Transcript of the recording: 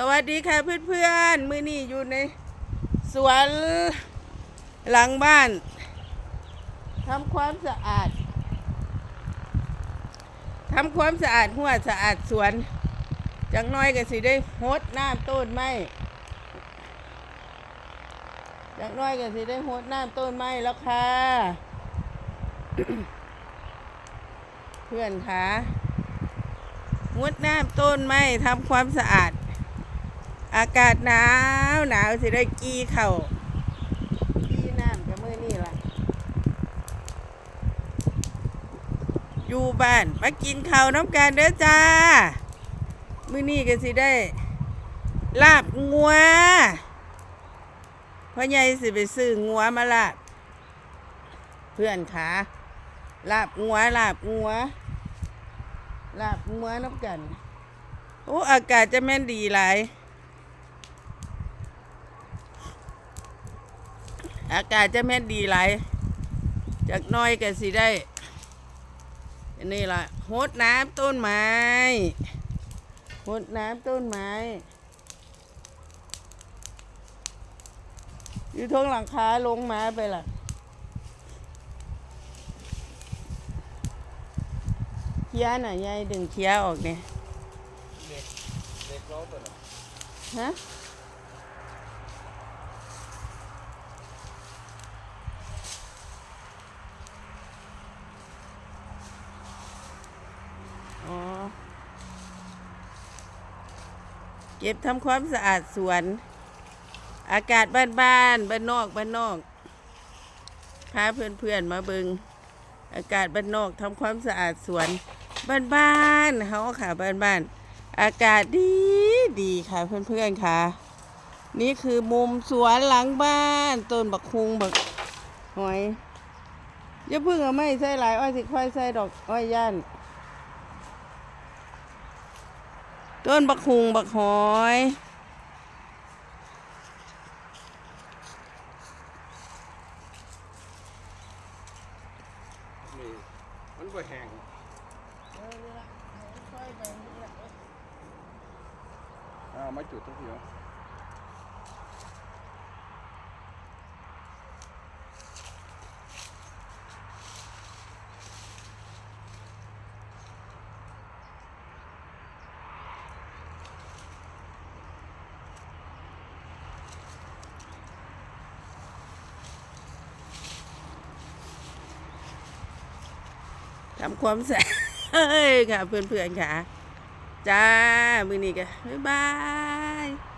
สวัสดีค่ะเพื่อนๆ มือนี้อยู่ในสวนหลังบ้านทำความสะอาดทำความสะอาดหัวสะอาดสวน จังน้อยก็สิได้หดน้ำต้นไม้จังน้อยก็สิได้หดน้ำต้นไม้แล้วค่ะ เพื่อนคะหดน้ำต้นไม้ทำความสะอาด อากาศหนาวหนาวสิได้กี้เข่ากี้น้ำกับมือนี่ล่ะ อยู่บ้านมากินข้าวน้ำกันเด้อจ้า มื้อนี้ก็สิได้ ลาบงัวพ่อใหญ่สิไปซื้องัวมาลาบ เพื่อนขาลาบงัวลาบงัวลาบงัวน้ำกัน โอ้อากาศจะแม่นดีหลาย อากาศจะแม่นดีหลายจากหน้อยก็สิได้อันนี่ล่ะหดน้ำต้นไม้หดน้ำต้นไม้อยู่ทงหลังคาลงมาไปล่ะเคลียร์น่ะยายดึงเคลียร์ออกเนี่ยเด็กเด็กร้องตัวไหนฮะ อ๋อ เก็บทำความสะอาดสวน อากาศบ้านบ้านๆบ้านนอกบ้านนอกพาเพื่อนๆมาเบิงอากาศบ้านนอกทำความสะอาดสวนบ้านบ้านๆเขาค่ะบ้านบ้านๆอากาศดีดีค่ะเพื่อนๆค่ะ นี่คือมุมสวนหลังบ้านต้นบักคุงบักหอยอย่าเพิ่งเอาไม่ใส่หลายอ้อยสิค่อยใส่ดอกอ้อยย่าน ต้นบักคุงบักหอยนี่มันบ่แห้งอ่ามาจุดทุกทีว ทำความสะอาดเฮ้ยค่ะเพื่อนๆค่ะ จ้า มือนี้ก็บ๊ายบาย